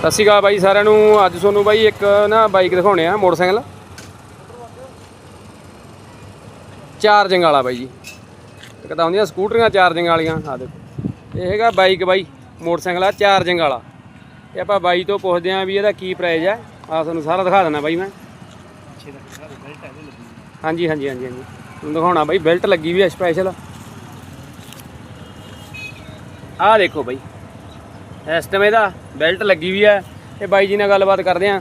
ਸਤਿ ਸ਼੍ਰੀ ਅਕਾਲ ਬਾਈ ਸਾਰਿਆਂ ਨੂੰ। ਅੱਜ ਤੁਹਾਨੂੰ ਬਾਈ ਇੱਕ ਨਾ ਬਾਈਕ ਦਿਖਾਉਣੇ ਆ, ਮੋਟਰਸਾਈਕਲ। ਚਾਰਜਿੰਗ ਵਾਲਾ ਬਾਈ ਜੀ। ਇੱਕ ਤਾਂ ਹੁੰਦੀਆਂ ਸਕੂਟਰੀਆਂ ਚਾਰਜਿੰਗ ਵਾਲੀਆਂ। ਆ ਦੇਖੋ। ਇਹ ਹੈਗਾ ਬਾਈਕ ਬਾਈ, ਮੋਟਰਸਾਈਕਲ ਆ ਚਾਰਜਿੰਗ ਵਾਲਾ। ਇਹ ਆਪਾਂ ਬਾਈ ਤੋਂ ਪੁੱਛਦੇ ਆਂ ਵੀ ਇਹਦਾ ਕੀ ਪ੍ਰਾਈਸ ਆ। ਆ ਤੁਹਾਨੂੰ ਸਾਰਾ ਦਿਖਾ ਦਿੰਦਾ ਬਾਈ ਮੈਂ। ਹਾਂਜੀ ਹਾਂਜੀ ਹਾਂਜੀ ਹਾਂਜੀ। ਤੁਹਾਨੂੰ ਦਿਖਾਉਣਾ ਬਾਈ, ਬੈਲਟ ਲੱਗੀ ਵੀ ਆ ਸਪੈਸ਼ਲ ਆਹ ਦੇਖੋ ਬਾਈ। ਇਸ ਟਾਈਮ ਇਹਦਾ ਬੈਲਟ ਲੱਗੀ ਵੀ ਹੈ ਤੇ ਬਾਈ ਜੀ ਨਾਲ ਗੱਲਬਾਤ ਕਰਦੇ ਆਂ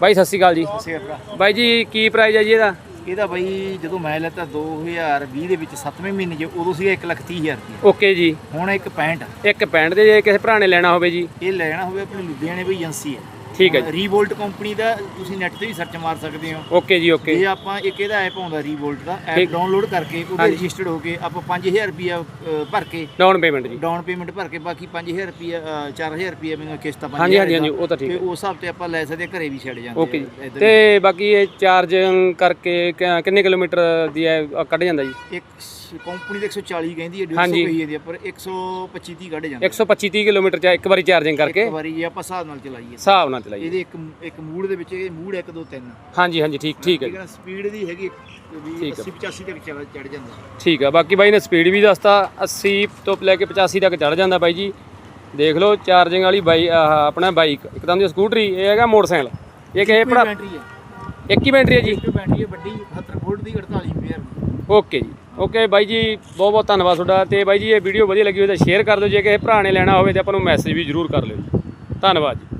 ਬਾਈ ਸਤਿ ਸ਼੍ਰੀ ਅਕਾਲ ਜੀ। ਬਾਈ ਜੀ ਕੀ ਪ੍ਰਾਈਸ ਹੈ ਜੀ ਇਹਦਾ? ਇਹਦਾ ਬਾਈ ਜਦੋਂ ਮੈਂ ਲੈਤਾ 2020 ਦੇ ਵਿੱਚ 7ਵੇਂ ਮਹੀਨੇ 'ਚ ਉਦੋਂ ਸੀਗਾ 130000 ਰੁਪਏ ਓਕੇ ਜੀ। ਹੁਣ ਇੱਕ 65 ਇੱਕ ਪੈਂਟ ਦੇ ਜੇ ਕਿਸੇ ਭਰਾ ਨੇ ਲੈਣਾ ਹੋਵੇ ਜੀ। ਇਹ ਲੈਣਾ ਹੋਵੇ ਆਪਣੇ ਲੁਧਿਆਣੇ ਵੀ ਏਜੰਸੀ ਹੈ। ਠੀਕ ਹੈ ਜੀ। ਰੀਵੋਲਟ ਕੰਪਨੀ ਦਾ ਤੁਸੀਂ ਨੈਟ ਤੇ ਵੀ ਸਰਚ ਮਾਰ ਸਕਦੇ ਹੋ। ਓਕੇ ਜੀ ਓਕੇ। ਜੇ ਆਪਾਂ ਇੱਕ ਇਹਦਾ ਐਪ ਆਉਂਦਾ ਰੀਵੋਲਟ ਦਾ ਐਪ। ਡਾਊਨਲੋਡ ਕਰਕੇ ਉਹਦੇ ਹਾਂਜੀ। ਰਜਿਸਟਰਡ ਹੋ ਕੇ ਆਪਾਂ 5000 ਰੁਪਿਆ ਭਰ ਕੇ ਡਾਊਨ ਪੇਮੈਂਟ ਜੀ। ਡਾਊਨ ਪੇਮੈਂਟ ਭਰ ਕੇ ਬਾਕੀ 5000 ਰੁਪਿਆ 4000 ਰੁਪਿਆ ਮੈਨੂੰ ਕਿਸ਼ਤ ਆਪਾਂ ਹਾਂਜੀ ਹਾਂਜੀ ਹਾਂਜੀ ਉਹ ਤਾਂ ਠੀਕ ਤੇ ਹੈ। ਉਸ ਹਿਸਾਬ ਤੇ ਆਪਾਂ ਲੈ ਸਕਦੇ ਹਾਂ, ਘਰੇ ਵੀ ਛੱਡ ਜਾਂਦੇ ਓਕੇ ਆ, ਜੀ ਇੱਧਰ ਤੇ ਬਾਕੀ ਇਹ ਚਾਰਜਿੰਗ ਕਰਕੇ ਕ- ਕਿੰਨੇ ਕਿਲੋਮੀਟਰ ਦੀ ਹੈ ਅ, ਕੱਢ ਜਾਂਦਾ ਜੀ? ਇੱਕ ਕੰਪਨੀ ਦੇ 140 ਕਹਿੰਦੀ ਹੈ 150 ਹਾਂਜੀ। ਕਹੀ ਜਾਂਦੀ ਹੈ ਪਰ 125 30 ਕੱਢ ਜਾਂਦਾ। 125 30 ਕਿਲੋਮੀਟਰ ਚ ਇੱਕ ਵਾਰੀ ਚਾਰਜਿੰਗ ਕਰਕੇ? ਇੱਕ ਵਾਰੀ ਜੇ ਆਪਾਂ ਹਿਸਾਬ ਨਾਲ ਚਲਾਈਏ। ਹਿਸਾਬ ਨਾਲ ਚਲਾਈਏ। ਇਹਦੇ ਇੱਕ ਇੱਕ ਮੂਡ ਦੇ ਵਿੱਚ ਇਹ ਮੂਡ 1 2 3 ਹਾਂਜੀ ਹਾਂਜੀ ਠੀਕ ਠੀਕ ਹੈ ਠੀਕ ਜੀ ਸਪੀਡ ਦੀ ਹੈਗੀ ਵੀ ਠੀਕ ਹੈ। 80 85 ਤੱਕ ਚੜ ਚੜ ਜਾਂਦਾ। ਠੀਕ ਆ ਬਾਕੀ ਬਾਈ ਨੇ ਸਪੀਡ ਵੀ ਦੱਸਤਾ 80 ਤੋਂ ਲੈ ਕੇ 85 ਤੱਕ ਚੜ ਜਾਂਦਾ ਬਾਈ ਜੀ। ਦੇਖ ਲਓ ਚਾਰਜਿੰਗ ਵਾਲੀ ਬਾਈ ਆਹ ਆਪਣਾ ਬਾਈਕ ਇੱਕ ਤਾਂ ਆ ਸਕੂਟਰੀ ਇਹ ਹੈਗਾ ਮੋਟਰਸਾਈਕਲ। ਇਹ ਕੋਈ ਪੜਾ ਬੈਟਰੀ ਹੈ। ਇੱਕ ਹੀ ਬੈਟਰੀ ਹੈ ਜੀ। ਇੱਕ ਬੈਟਰੀ ਹੈ ਵੱਡੀ 70 ਵੋਲਟ ਦੀ 48 ਐਂਪੀਅਰ ਓਕੇ ਜੀ। ਓਕੇ ਬਾਈ ਜੀ ਬਹੁਤ ਬਹੁਤ ਧੰਨਵਾਦ ਤੁਹਾਡਾ। ਤੇ ਬਾਈ ਜੀ ਇਹ ਵੀਡੀਓ ਵਧੀਆ ਲੱਗੀ ਹੋਵੇ ਤਾਂ ਸ਼ੇਅਰ ਕਰ ਦਿਓ। ਜੇ ਕਿਸੇ ਭਰਾ ਨੇ ਲੈਣਾ ਹੋਵੇ ਤੇ ਆਪਾਂ ਨੂੰ ਮੈਸੇਜ ਵੀ ਜ਼ਰੂਰ ਕਰ ਲਿਓ। ਧੰਨਵਾਦ ਜੀ।